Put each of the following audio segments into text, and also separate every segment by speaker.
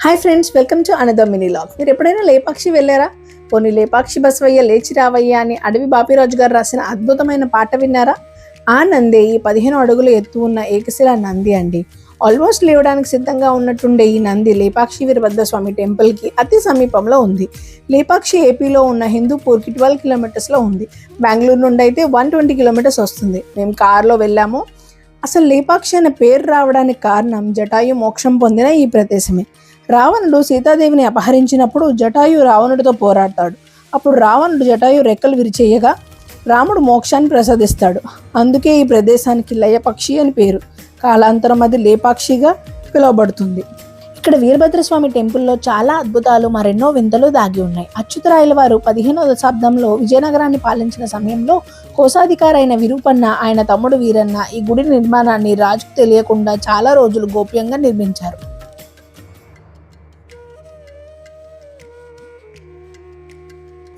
Speaker 1: Hi friends welcome to another mini vlog మీరు ఎప్పుడైనా లేపాక్షి వెళ్ళారా? పోనీ లేపాక్షి బసవయ్య లేచి రావయ్య అని అడవి బాపిరాజు గారు రాసిన అద్భుతమైన పాట విన్నారా? ఆ నందే ఈ పదిహేను అడుగులు ఎత్తు ఉన్న ఏకశిల నంది అండి. ఆల్మోస్ట్ లేవడానికి సిద్ధంగా ఉన్నట్టుండే ఈ నంది లేపాక్షి వీరభద్ర స్వామి టెంపుల్కి అతి సమీపంలో ఉంది. లేపాక్షి ఏపీలో ఉన్న హిందూపూర్కి ట్వెల్వ్ కిలోమీటర్స్లో ఉంది. బెంగళూరు నుండి అయితే వన్ ట్వంటీ కిలోమీటర్స్ వస్తుంది. మేము కారులో వెళ్ళాము. అసలు లేపాక్షి అనే పేరు రావడానికి కారణం జటాయు మోక్షం పొందిన ఈ ప్రదేశమే. రావణుడు సీతాదేవిని అపహరించినప్పుడు జటాయు రావణుడితో పోరాడతాడు. అప్పుడు రావణుడు జటాయు రెక్కలు విరిచేయగా రాముడు మోక్షాన్ని ప్రసాదిస్తాడు. అందుకే ఈ ప్రదేశానికి లయపక్షి అని పేరు. కాలాంతరం అది లేపాక్షిగా పిలువబడుతుంది. ఇక్కడ వీరభద్రస్వామి టెంపుల్లో చాలా అద్భుతాలు మరెన్నో వింతలు దాగి ఉన్నాయి. అచ్యుతరాయల వారు పదిహేనవ దశాబ్దంలో విజయనగరాన్ని పాలించిన సమయంలో కోశాధికారైన విరూపన్న ఆయన తమ్ముడు వీరన్న ఈ గుడి నిర్మాణాన్ని రాజుకు తెలియకుండా చాలా రోజులు గోప్యంగా నిర్మించారు.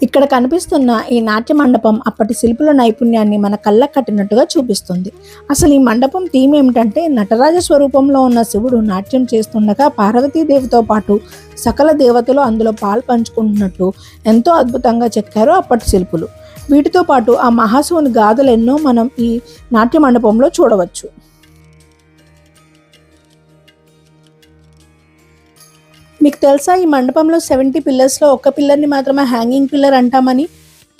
Speaker 1: ఇక్కడ కనిపిస్తున్న ఈ నాట్య మండపం అప్పటి శిల్పుల నైపుణ్యాన్ని మన కళ్ళకు కట్టినట్టుగా చూపిస్తుంది. అసలు ఈ మండపం థీమ్ ఏమిటంటే నటరాజ స్వరూపంలో ఉన్న శివుడు నాట్యం చేస్తుండగా పార్వతీదేవితో పాటు సకల దేవతలు అందులో పాలు పంచుకుంటున్నట్టు ఎంతో అద్భుతంగా చెక్కారు అప్పటి శిల్పులు. వీటితో పాటు ఆ మహాశివుని గాథలు ఎన్నో మనం ఈ నాట్య మండపంలో చూడవచ్చు. మీకు తెలుసా ఈ మండపంలో సెవెంటీ పిల్లర్స్లో ఒక్క పిల్లర్ని మాత్రమే హ్యాంగింగ్ పిల్లర్ అంటామని?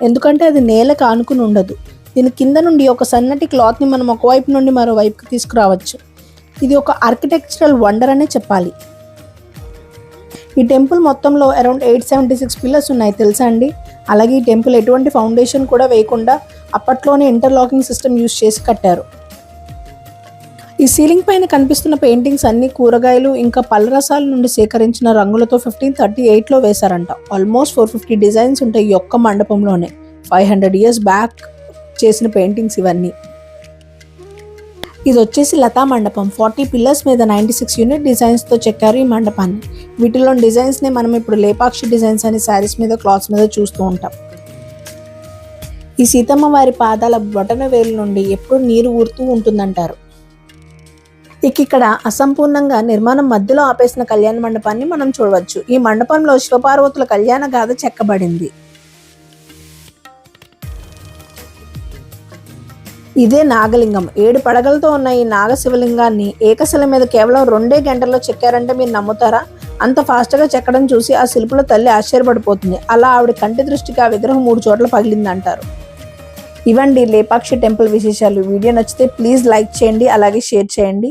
Speaker 1: ఎందుకంటే అది నేలకు ఆనుకుని ఉండదు. దీని కింద నుండి ఒక సన్నటి క్లాత్ని మనం ఒకవైపు నుండి మరోవైపుకి తీసుకురావచ్చు. ఇది ఒక ఆర్కిటెక్చరల్ వండర్ అనే చెప్పాలి. ఈ టెంపుల్ మొత్తంలో around eight seventy six pillars ఉన్నాయి తెలుసా అండి? అలాగే ఈ టెంపుల్ ఎటువంటి ఫౌండేషన్ కూడా వేయకుండా అప్పట్లోనే ఇంటర్లాకింగ్ సిస్టమ్ యూస్ చేసి కట్టారు. ఈ సీలింగ్ పైన కనిపిస్తున్న పెయింటింగ్స్ అన్ని కూరగాయలు ఇంకా పళ్ళ రసాల నుండి సేకరించిన రంగులతో ఫిఫ్టీన్ థర్టీ ఎయిట్లో వేశారంట. ఆల్మోస్ట్ ఫోర్ ఫిఫ్టీ డిజైన్స్ ఉంటాయి ఈ ఒక్క మండపంలోనే. ఫైవ్ హండ్రెడ్ ఇయర్స్ బ్యాక్ చేసిన పెయింటింగ్స్ ఇవన్నీ. ఇది వచ్చేసి లతా మండపం. ఫార్టీ పిల్లర్స్ మీద నైంటీ సిక్స్ యూనిట్ డిజైన్స్తో చెక్కారు ఈ మండపాన్ని. వీటిలో డిజైన్స్ని మనం ఇప్పుడు లేపాక్షి డిజైన్స్ అని శారీస్ మీద క్లాత్స్ మీద చూస్తూ ఉంటాం. ఈ సీతమ్మ వారి పాదాల బొటన వేలు నుండి ఎప్పుడు నీరు ఊరుతూ ఉంటుందంటారు. ఇక ఇక్కడ అసంపూర్ణంగా నిర్మాణం మధ్యలో ఆపేసిన కళ్యాణ మండపాన్ని మనం చూడవచ్చు. ఈ మండపంలో శివపార్వతుల కళ్యాణ గాథ చెక్కబడింది. ఇదే నాగలింగం. ఏడు పడగలతో ఉన్న ఈ నాగ శివలింగాన్ని ఏకశిల మీద కేవలం రెండే గంటల్లో చెక్కారంటే మీరు నమ్ముతారా? అంత ఫాస్ట్గా చెక్కడం చూసి ఆ శిల్పుల తల్లి ఆశ్చర్యపడిపోతుంది. అలా ఆవిడ కంటి దృష్టికి ఆ విగ్రహం మూడు చోట్ల పగిలింది అంటారు ఇవండి లేపాక్షి టెంపుల్ విశేషాలు. వీడియో నచ్చితే ప్లీజ్ లైక్ చేయండి అలాగే షేర్ చేయండి.